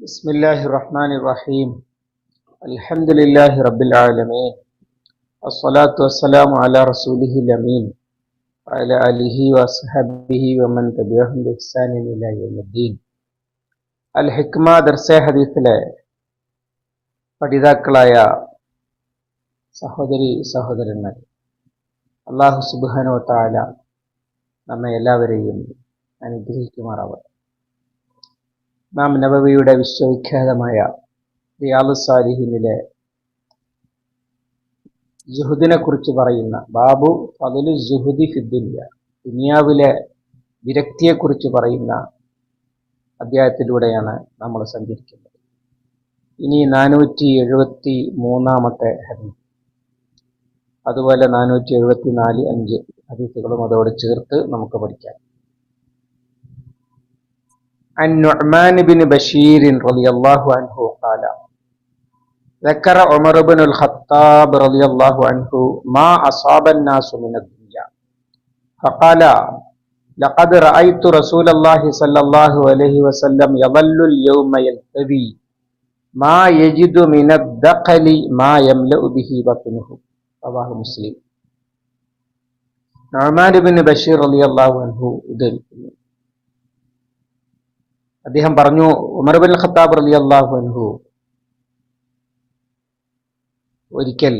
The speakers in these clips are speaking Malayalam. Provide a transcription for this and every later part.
بسم الله الرحمن الرحيم الحمد لله رب العالمين الصلاة والسلام على رسوله الأمين وعلى آله وصحبه ومن تبعهم بإحسان إلى يوم الدين الحكمة درس ഹദീസിലെ പഠിതാക്കളായ സഹോദരി സഹോദരന്മാർ അള്ളാഹു സുബാനോ താല നമ്മെ എല്ലാവരെയും അനുഗ്രഹിക്കുമാറാവട്ടെ നാം നബവിയുടെ വിശ്വവിഖ്യാതമായ റിയാലു സാലിഹിനിലെ ജുഹുദിനെ കുറിച്ച് പറയുന്ന ബാബു ഫതിലു ജുഹുദി ഫിദ്ദുനിയ ദുനിയാവിലെ വിരക്തിയെക്കുറിച്ച് പറയുന്ന അധ്യായത്തിലൂടെയാണ് നമ്മൾ സഞ്ചരിക്കുന്നത്. ഇനി നാനൂറ്റി എഴുപത്തി മൂന്നാമത്തെ ഹദീസ്. അതുപോലെ നാനൂറ്റി എഴുപത്തി നാല് അഞ്ച് ഹദീസുകളും അതോട് ചേർത്ത് നമുക്ക് പഠിക്കാം. عن نعمان بن بشير رضي الله عنه قال ذكر عمر بن الخطاب رضي الله عنه ما أصاب الناس من الدنيا فقال لقد رأيت رسول الله صلى الله عليه وسلم يظل اليوم يلتوي ما يجد من الدقل ما يملأ به بطنه رواه مسلم നൊമാൻ ബിൻ ബഷീർ അലി അള്ളാഹു അൻഹു ഉദ്ധരിക്കുന്നു അദ്ദേഹം പറഞ്ഞു ഉമർ ബിൻ ഖത്താബ് അലി അള്ളാഹു അൻഹു ഒരിക്കൽ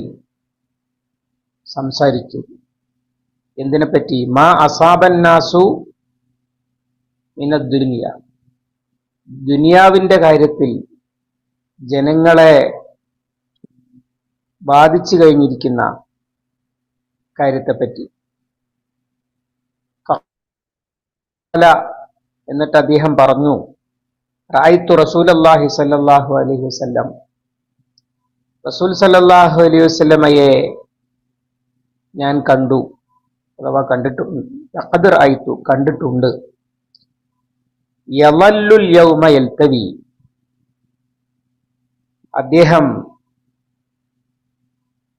സംസാരിച്ചു. എന്തിനെപ്പറ്റി? മാ അസാബന്നാസു ദുനിയ. ദുനിയാവിന്റെ കാര്യത്തിൽ ജനങ്ങളെ ബാധിച്ചു കഴിഞ്ഞിരിക്കുന്ന കാര്യത്തെപ്പറ്റി. എന്നിട്ട് അദ്ദേഹം പറഞ്ഞു റായിത്തു റസൂൽ അള്ളാഹി സല്ലാഹു അലൈഹി വസ്ലം റസൂൽ സല്ലാഹു അലൈഹി വസ്ലമയെ ഞാൻ കണ്ടു അഥവാ കണ്ടിട്ടുണ്ട് അഖദർ ആയിത്തു കണ്ടിട്ടുണ്ട്. യവല്ലുൽ യൗമ യൽത്തവി അദ്ദേഹം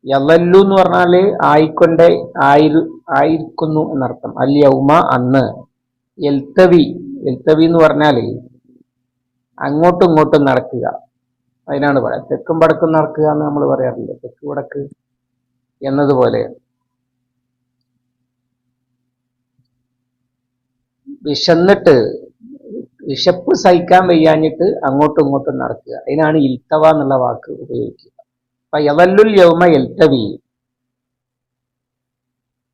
യവല്ലു എന്ന് പറഞ്ഞാൽ ആയിക്കൊണ്ടേ ആയിരു ആയിരിക്കുന്നു എന്നർത്ഥം. അൽ യൗമ അന്ന്. എൽത്തവി എൽത്തവി എന്ന് പറഞ്ഞാൽ അങ്ങോട്ടും ഇങ്ങോട്ടും നടക്കുക. അതിനാണ് പറയാം തെക്കും വടക്കും നടക്കുക എന്ന് നമ്മൾ പറയാറില്ല? തെക്ക് വടക്ക് എന്നതുപോലെ. വിശന്നിട്ട് വിശപ്പ് സഹിക്കാൻ വയ്യാഞ്ഞിട്ട് അങ്ങോട്ടും ഇങ്ങോട്ടും നടക്കുക. അതിനാണ് ഇൽത്തവ എന്നുള്ള വാക്ക് ഉപയോഗിക്കുക. അപ്പൊ യവല്ലുൽ യൗമ എൽത്തവി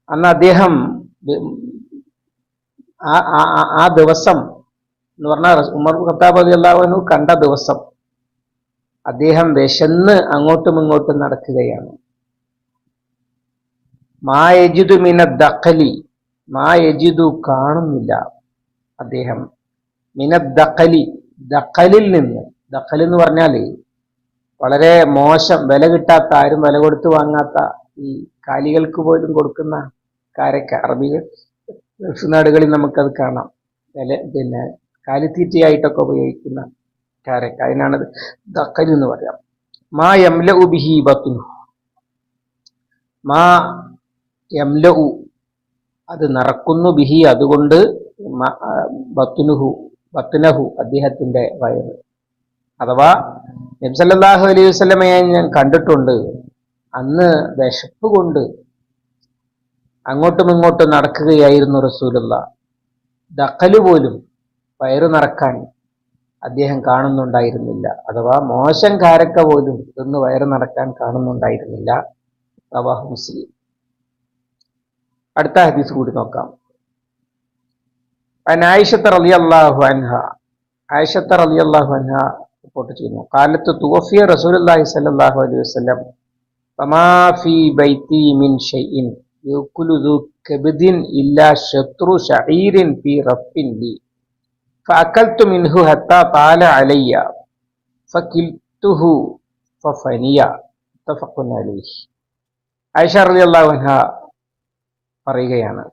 അന്ന് അദ്ദേഹം ആ ആ- ദിവസം എന്ന് പറഞ്ഞാൽ ഉമർ ഖത്താബ് അലി അള്ളാഹുനു കണ്ട ദിവസം അദ്ദേഹം വിശന്ന് അങ്ങോട്ടും ഇങ്ങോട്ടും നടക്കുകയാണ്. മായജിതു മിന ദഖലി മായജിദു കാണുന്നില്ല അദ്ദേഹം. മിന ദഖലി ദഖലിൽ നിന്ന്. ദഖൽ എന്ന് പറഞ്ഞാൽ വളരെ മോശം വില കിട്ടാത്ത ആരും വില കൊടുത്ത് വാങ്ങാത്ത ഈ കാലികൾക്ക് പോലും കൊടുക്കുന്ന കാരക്ക അറബികൾ ഗൾഫ് നാടുകളിൽ നമുക്കത് കാണാം. വില പിന്നെ കാലിത്തീറ്റയായിട്ടൊക്കെ ഉപയോഗിക്കുന്ന കാരക്ക അതിനാണത് ദക്കൽ എന്ന് പറയാം. മാ യംല ബിഹി ബിഹീബത്തു മാ യംല അത് നിറക്കുന്നു ബിഹി അതുകൊണ്ട് ബത്തുനുഹു ബത്തുനഹു അദ്ദേഹത്തിന്റെ വയറ്. അഥവാ നബ്സല്ലാഹു അലൈഹി വസ്ലമയെ ഞാൻ കണ്ടിട്ടുണ്ട്. അന്ന് വിശപ്പ് കൊണ്ട് അങ്ങോട്ടും ഇങ്ങോട്ടും നടക്കുകയായിരുന്നു റസൂലുള്ള ദക്കൽ പോലും വയറു നിറക്കാൻ അദ്ദേഹം കാണുന്നുണ്ടായിരുന്നില്ല. അഥവാ മോശം കാരക്ക പോലും ഇതൊന്ന് വയറു നടക്കാൻ കാണുന്നുണ്ടായിരുന്നില്ല. റവാഹ് മുസ്ലിം. അടുത്ത ഹദീസ് കൂടി നോക്കാം. ആയിഷത്ത് അലി അള്ളാഹു അൻഹ ആയിഷത്ത് അലി അള്ളാഹു അൻഹ റിപ്പോർട്ട് ചെയ്യുന്നു. കാലത്ത് തുവഫിയ റസൂൽ അള്ളാഹി സല്ലാഹു അലൈഹി വസ്ലം ഫമാ ഫി മിൻ ഷെയ്ൻ يأكل ذو كبد إلا شطر شعير في رف لي فأكلت منه حتى طال علي فكلته ففني متفق عليه ആയിഷ റളിയല്ലാഹു അൻഹ പറയുകയാണ്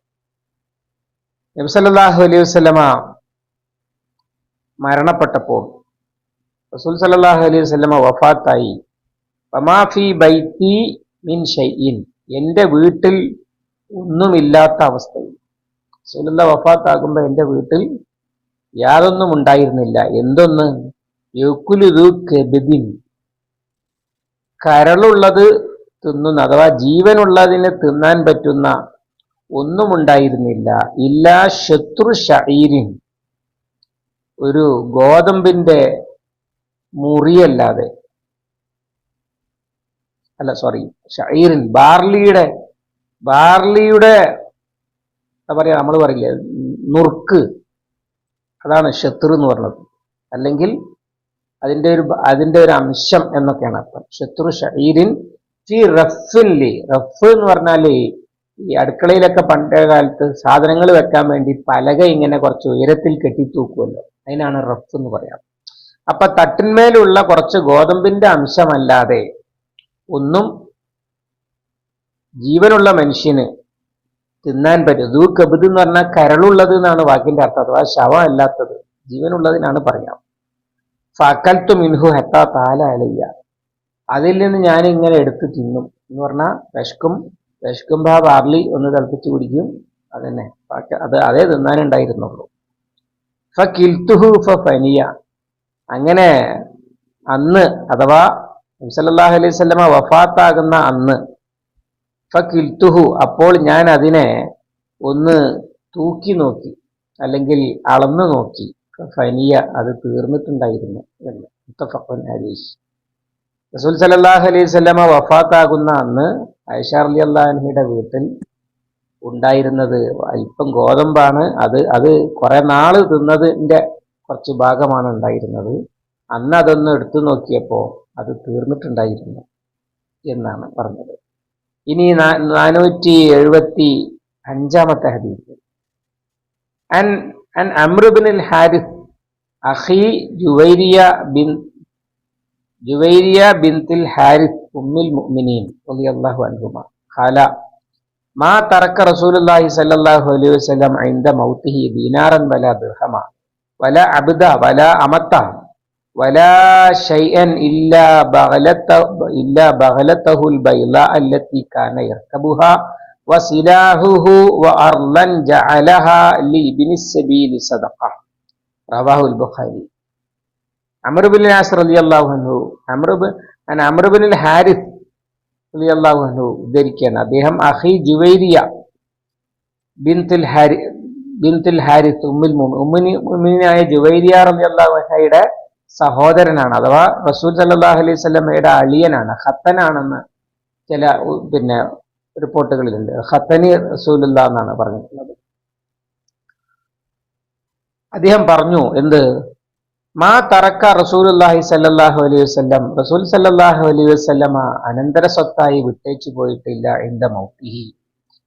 നബി സല്ലല്ലാഹു അലൈഹി വസല്ലമ മരണപ്പെട്ടപ്പോൾ റസൂൽ സല്ലല്ലാഹു അലൈഹി വസല്ലമ വഫാത്തായി ഫമാഫി ബൈത്തി മിൻ ഷൈഇൻ എന്റെ വീട്ടിൽ ഒന്നുമില്ലാത്ത അവസ്ഥയിൽ. റസൂലുള്ള വഫാത്താകുമ്പോൾ എന്റെ വീട്ടിൽ യാതൊന്നും ഉണ്ടായിരുന്നില്ല. എന്തൊന്ന്? യുക്കുലുതു കെബിദിൻ കരളുള്ളത് തിന്നുന്ന അഥവാ ജീവനുള്ളതിനെ തിന്നാൻ പറ്റുന്ന ഒന്നും ഉണ്ടായിരുന്നില്ല. ഇല്ലാ ശത്രു ഷഈരിൻ ഒരു ഗോതമ്പിന്റെ മുറിയല്ലാതെ. അല്ല സോറി ഷൈറിൻ ബാർലിയുടെ ബാർലിയുടെ എന്താ പറയാ നമ്മൾ പറയില്ലേ നുറുക്ക്. അതാണ് ശത്രു എന്ന് പറഞ്ഞത്. അല്ലെങ്കിൽ അതിന്റെ ഒരു അതിന്റെ ഒരു അംശം എന്നൊക്കെയാണ് അർത്ഥം. ശത്രു ഷഈരിൻ ഫി റഫില്ലി റഫ് എന്ന് പറഞ്ഞാൽ ഈ അടുക്കളയിലൊക്കെ പണ്ടേ കാലത്ത് സാധനങ്ങൾ വെക്കാൻ വേണ്ടി പലക ഇങ്ങനെ കുറച്ച് ഉയരത്തിൽ കെട്ടിത്തൂക്കുമല്ലോ അതിനാണ് റഫ് എന്ന് പറയാം അപ്പൊ തട്ടിന്മേലുള്ള കുറച്ച് ഗോതമ്പിന്റെ അംശമല്ലാതെ ഒന്നും ജീവനുള്ള മനുഷ്യന് തിന്നാൻ പറ്റും. ദൂ കബിത് എന്ന് പറഞ്ഞാൽ കരളുള്ളത് എന്നാണ് വാക്കിന്റെ അർത്ഥം. അഥവാ ശവം അല്ലാത്തത്. ജീവനുള്ളതിനാണ് പറയാം. ഫക്കൽത്തു മിൻഹു ഹെത്താ താല അലയ്യ. അതിൽ നിന്ന് ഞാൻ ഇങ്ങനെ എടുത്ത് തിന്നും എന്ന് പറഞ്ഞാൽ വിശക്കും. വിശക്കുമ്പോ ആ ബാർലി ഒന്ന് തിളപ്പിച്ച് കുടിക്കും. അതന്നെ. അത് അതേ തിന്നാനുണ്ടായിരുന്നുള്ളൂ. ഫ കിൽത്തുഹു ഫനിയ. അങ്ങനെ അന്ന് അഥവാ നബ്സല്ലാഹു അലൈഹി സ്വലമ വഫാത്താകുന്ന അന്ന് ഫുഹു അപ്പോൾ ഞാൻ അതിനെ ഒന്ന് തൂക്കി നോക്കി അല്ലെങ്കിൽ അളന്നു നോക്കി. ഫനിയ അത് തീർന്നിട്ടുണ്ടായിരുന്നു എന്ന്. മുത്തഫഖുൻ ഹദീസ്. റസൂൽ സലല്ലാഹു അലൈഹി സ്വലമ വഫാത്താകുന്ന അന്ന് ആയിഷ അലി അള്ളാഹിയുടെ വീട്ടിൽ ഉണ്ടായിരുന്നത് അല്പം ഗോതമ്പാണ്. അത് അത് കുറെ നാൾ തിന്നതിന്റെ കുറച്ച് ഭാഗമാണ് ഉണ്ടായിരുന്നത്. അന്ന് അതൊന്ന് എടുത്തു നോക്കിയപ്പോ അത് തീർന്നിട്ടുണ്ടായിരുന്നു എന്നാണ് പറഞ്ഞത്. ഇനി നാനൂറ്റി എഴുപത്തി അഞ്ചാമത്തെ ഹദീസ്. അൻ അമ്രുബിൻ ഹാരിസ് അഹി ജുവൈരിയ ബിൻ ജുവൈരിയ ബിൻതിൽ ഹാരിസ് ഉമ്മിൽ മുഅ്മിനീൻ റളിയല്ലാഹു അൻഹുമ. ഖാല മാ തറക്ക റസൂലുള്ളാഹി സ്വല്ലല്ലാഹു അലൈഹി വസല്ലം ഐന്ദ മൗത്തിഹി ദീനാറൻ വല ദിർഹമ വല അബ്ദ വല അമത്താ ولا شيئا إلا بغلته إلا بغلته البيضاء التي كان يركبها وسلاحه وأرضا جعلها لابن السبيل صدقة رواه البخاري അമറുബിൻ നാസർ അലി അള്ളാഹു അൻഹു അമറുബ് അമറുബിൻ ഹാരിസ് അലി അള്ളാഹു അൻഹു ഉദ്ധരിക്കുകയാണ് അദ്ദേഹം അഹി ജുവൈരിയ ബിൻതുൽ ഹാരി ബിൻതുൽ ഹാരിസ് ഉമ്മിൽ മുഅ്മിൻ- ഉമ്മിനി ഉമ്മിനായ ജുവൈരിയ റലി അള്ളാഹു അൻഹയുടെ സഹോദരനാണ് അഥവാ റസൂൽ സല്ലല്ലാഹു അലൈഹി സ്വലമയുടെ അളിയനാണ് ഹത്തനാണെന്ന് ചില പിന്നെ റിപ്പോർട്ടുകളിലുണ്ട്. ഹത്തനി റസൂലുള്ള എന്നാണ് പറഞ്ഞിട്ടുള്ളത്. അദ്ദേഹം പറഞ്ഞു എന്ത്? മാ തറക്ക റസൂലുല്ലാഹി സല്ലാഹു അലൈഹി വസ്ലം റസൂൽ സല്ലാഹു അലൈഹി വസല്ലമ അനന്തര സ്വത്തായി വിട്ടേച്ചു പോയിട്ടില്ല എന്റെ മൗത്തിഹി.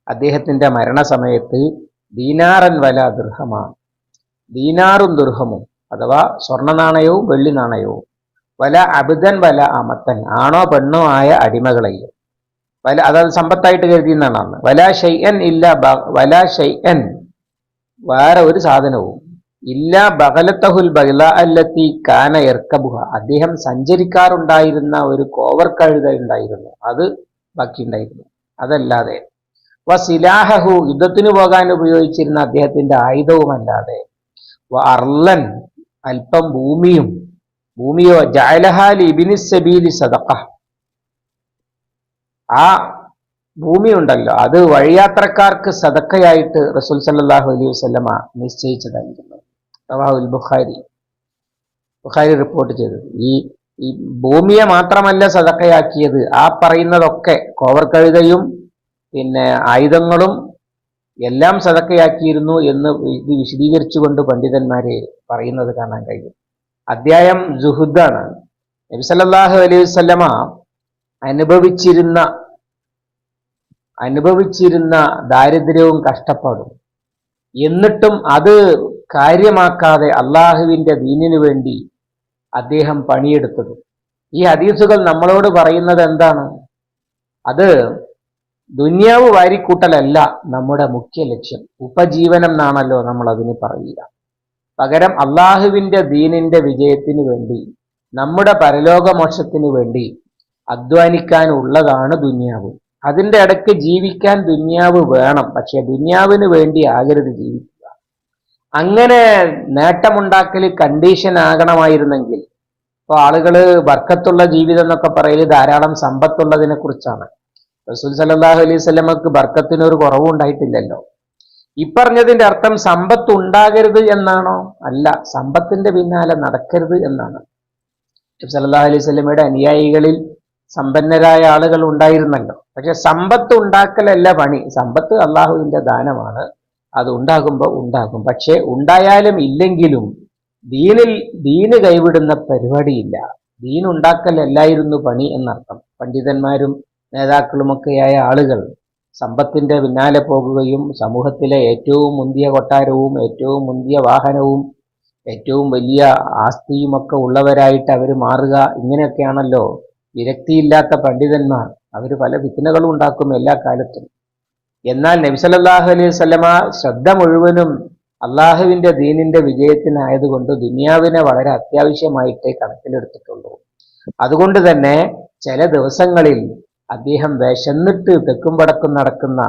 അദ്ദേഹത്തിന്റെ മരണസമയത്ത് ദീനാറൻ വല ദുർഹമാണ്. ദീനാറും ദുർഹമും. അഥവാ സ്വർണ നാണയവും വെള്ളി നാണയവും വല അബുദൻ വല അമത്തൻ. ആണോ പെണ്ണോ ആയ അടിമകളെയും. വല അതായത് സമ്പത്തായിട്ട് കരുതിയെന്നാണ് അന്ന്. വല ഷെയ്യൻ ഇല്ല വല ഷെയ്യൻ വേറെ ഒരു സാധനവും. ഇല്ല ബഹലത്തഹുൽ ബഹല അല്ലത്തി കാന എർക്കബുഹ. അദ്ദേഹം സഞ്ചരിക്കാറുണ്ടായിരുന്ന ഒരു കോവർ കഴുത ഉണ്ടായിരുന്നു. അത് ബാക്കിയുണ്ടായിരുന്നു. അതല്ലാതെ. വ സിലാഹഹു യുദ്ധത്തിന് പോകാൻ ഉപയോഗിച്ചിരുന്ന അദ്ദേഹത്തിന്റെ ആയുധവുമല്ലാതെ. വ അർലൻ അല്പം ഭൂമിയും ഭൂമിയോ ജാലഹാലി ഇബിനിസബീലി സദഖ. ആ ഭൂമി ഉണ്ടല്ലോ അത് വഴിയാത്രക്കാർക്ക് സദക്കയായിട്ട് റസൂൽ സല്ലാഹു അലൈഹി വസല്ലമ നിശ്ചയിച്ചതായിരുന്നു. റവാഹുൽ ബുഖാരി. ബുഖാരി റിപ്പോർട്ട് ചെയ്തത്. ഈ ഈ ഭൂമിയെ മാത്രമല്ല സദക്കയാക്കിയത് ആ പറയുന്നതൊക്കെ കോവർ കഴുതയും പിന്നെ ആയുധങ്ങളും എല്ലാം സതക്കയാക്കിയിരുന്നു എന്ന് ഇത് വിശദീകരിച്ചുകൊണ്ട് പണ്ഡിതന്മാരെ പറയുന്നത് കാണാൻ കഴിയും. അദ്ധ്യായം ജുഹുദാണ് നബി സല്ലല്ലാഹു അലൈഹി വസല്ലമ അനുഭവിച്ചിരുന്ന അനുഭവിച്ചിരുന്ന ദാരിദ്ര്യവും കഷ്ടപ്പാടും. എന്നിട്ടും അത് കാര്യമാക്കാതെ അള്ളാഹുവിന്റെ ദീനിനു വേണ്ടി അദ്ദേഹം പണിയെടുത്തത്. ഈ ഹദീസുകൾ നമ്മളോട് പറയുന്നത് എന്താണ്? അത് ദുന്യാവ് വാരിക്കൂട്ടലല്ല നമ്മുടെ മുഖ്യ ലക്ഷ്യം. ഉപജീവനം എന്നാണല്ലോ നമ്മൾ അതിന് പറയുക. പകരം അള്ളാഹുവിന്റെ ദീനിന്റെ വിജയത്തിന് വേണ്ടി നമ്മുടെ പരലോകമോക്ഷത്തിന് വേണ്ടി അധ്വാനിക്കാനുള്ളതാണ് ദുന്യാവ്. അതിന്റെ ഇടയ്ക്ക് ജീവിക്കാൻ ദുന്യാവ് വേണം പക്ഷെ ദുന്യാവിന് വേണ്ടി ആകരുത് ജീവിക്കുക. അങ്ങനെ നേട്ടമുണ്ടാക്കൽ കണ്ടീഷൻ ആകണമായിരുന്നെങ്കിൽ ഇപ്പൊ ആളുകൾ വർക്കത്തുള്ള ജീവിതം എന്നൊക്കെ പറയൽ ധാരാളം സമ്പത്തുള്ളതിനെ കുറിച്ചാണ്. റസൂൽ സല്ലല്ലാഹു അലൈഹി സ്വലമക്ക് ബർക്കത്തിന് ഒരു കുറവും ഉണ്ടായിട്ടില്ലല്ലോ. ഈ പറഞ്ഞതിന്റെ അർത്ഥം സമ്പത്ത് ഉണ്ടാകരുത് എന്നാണോ? അല്ല സമ്പത്തിന്റെ പിന്നാലെ നടക്കരുത് എന്നാണ്. സല്ലല്ലാഹു അലൈഹി സ്വലമയുടെ അനുയായികളിൽ സമ്പന്നരായ ആളുകൾ ഉണ്ടായിരുന്നല്ലോ. പക്ഷെ സമ്പത്ത് ഉണ്ടാക്കലല്ല പണി. സമ്പത്ത് അള്ളാഹുവിന്റെ ദാനമാണ്. അത് ഉണ്ടാകുമ്പോൾ ഉണ്ടാകും. പക്ഷെ ഉണ്ടായാലും ഇല്ലെങ്കിലും ദീനിൽ ദീന് കൈവിടുന്ന പരിപാടിയില്ല. ദീൻ ഉണ്ടാക്കലല്ലായിരുന്നു പണി എന്നർത്ഥം. പണ്ഡിതന്മാരും നേതാക്കളുമൊക്കെയായ ആളുകൾ സമ്പത്തിന്റെ പിന്നാലെ പോകുകയും സമൂഹത്തിലെ ഏറ്റവും മുന്തിയ കൊട്ടാരവും ഏറ്റവും മുന്തിയ വാഹനവും ഏറ്റവും വലിയ ആസ്തിയുമൊക്കെ ഉള്ളവരായിട്ട് അവർ മാറുക ഇങ്ങനെയൊക്കെയാണല്ലോ. വിരക്തിയില്ലാത്ത പണ്ഡിതന്മാർ അവർ പല വിത്തനകളും ഉണ്ടാക്കും എല്ലാ കാലത്തും. എന്നാൽ നബിസലല്ലാഹു അലൈഹി സ്വലമ ശ്രദ്ധ മുഴുവനും അള്ളാഹുവിന്റെ ദീനിന്റെ വിജയത്തിനായതുകൊണ്ട് ദുനിയാവിനെ വളരെ അത്യാവശ്യമായിട്ടേ കണക്കിലെടുത്തിട്ടുള്ളൂ. അതുകൊണ്ട് തന്നെ ചില ദിവസങ്ങളിൽ അദ്ദേഹം വിശന്നിട്ട് തെക്കും വടക്കും നടക്കുന്ന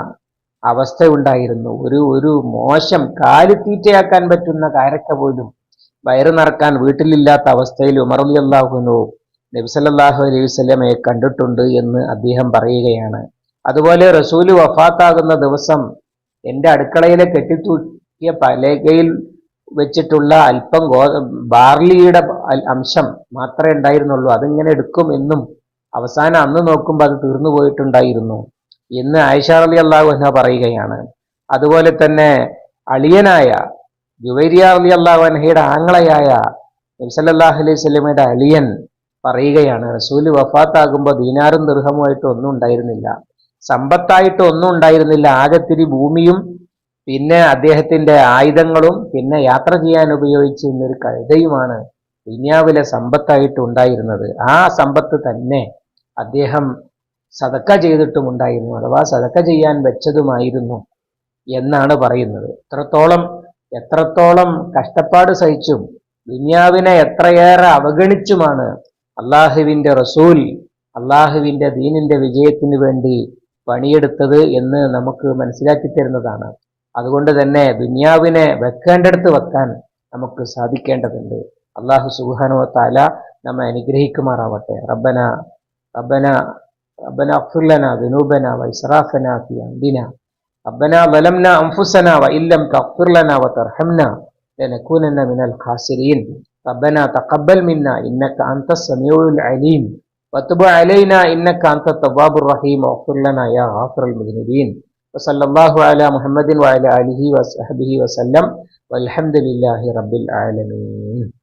അവസ്ഥ ഉണ്ടായിരുന്നു ഒരു ഒരു മോശം കാലിത്തീറ്റയാക്കാൻ പറ്റുന്ന കാരക്ക പോലും വയറ് നിറക്കാൻ വീട്ടിലില്ലാത്ത അവസ്ഥയിൽ ഉമർലി അള്ളാഹുനു നബ്സല്ലാഹു അലൈഹി വസ്ലമയെ കണ്ടിട്ടുണ്ട് എന്ന് അദ്ദേഹം പറയുകയാണ്. അതുപോലെ റസൂൽ വഫാത്താകുന്ന ദിവസം എന്റെ അടുക്കളയിലെ കെട്ടിത്തൂക്കിയ പലകയിൽ വെച്ചിട്ടുള്ള അല്പം ഗോ ബാർലിയുടെ അംശം മാത്രമേ ഉണ്ടായിരുന്നുള്ളൂ. അതിങ്ങനെ എടുക്കും എന്നും അവസാനം അന്ന് നോക്കുമ്പോൾ അത് തീർന്നു പോയിട്ടുണ്ടായിരുന്നു എന്ന് ആയിഷ അലി അള്ളാഹു എന്ന പറയുകയാണ്. അതുപോലെ തന്നെ അളിയനായ ജുവൈരിയ അലി അള്ളാഹു അൻഹയുടെ ആങ്ങളയായ നബ്സല്ലാഹു അലൈഹി സ്വലമയുടെ അളിയൻ പറയുകയാണ് റസൂൽ വഫാത്താകുമ്പോൾ ദീനാറും ദൃഹമുമായിട്ട് ഒന്നും ഉണ്ടായിരുന്നില്ല. സമ്പത്തായിട്ട് ഒന്നും ഉണ്ടായിരുന്നില്ല. ആകത്തിരി ഭൂമിയും പിന്നെ അദ്ദേഹത്തിന്റെ ആയുധങ്ങളും പിന്നെ യാത്ര ചെയ്യാൻ ഉപയോഗിച്ചിരുന്നൊരു കഴുതയുമാണ് ദുനിയാവിലെ സമ്പത്തായിട്ട് ഉണ്ടായിരുന്നത് ആ സമ്പത്ത് തന്നെ അദ്ദേഹം സതക്ക ചെയ്തിട്ടും ഉണ്ടായിരുന്നു അഥവാ സതക്ക ചെയ്യാൻ വെച്ചതുമായിരുന്നു എന്നാണ് പറയുന്നത്. എത്രത്തോളം എത്രത്തോളം കഷ്ടപ്പാട് സഹിച്ചും ദുനിയാവിനെ എത്രയേറെ അവഗണിച്ചുമാണ് അള്ളാഹുവിന്റെ റസൂൽ അള്ളാഹുവിന്റെ ദീനിന്റെ വിജയത്തിന് വേണ്ടി പണിയെടുത്തത് എന്ന് നമുക്ക് മനസ്സിലാക്കി തരുന്നതാണ്. അതുകൊണ്ട് തന്നെ ദുനിയാവിനെ വെക്കേണ്ടടുത്ത് വെക്കാൻ നമുക്ക് സാധിക്കേണ്ടതുണ്ട്. അള്ളാഹു സുബാനോ താല നമ്മെ അനുഗ്രഹിക്കുമാറാവട്ടെ റബ്ബന റബ്ബന ربنا اغفر لنا ذنوبنا وإسرافنا في أمرنا ربنا ظلمنا أنفسنا وإن لم تغفر لنا وترحمنا لنكونن من الخاسرين ربنا تقبل منا إنك أنت السميع العليم وتب علينا إنك أنت التواب الرحيم واغفر لنا يا غافر المذنبين وصلى الله على محمد وعلى آله وصحبه وسلم والحمد لله رب العالمين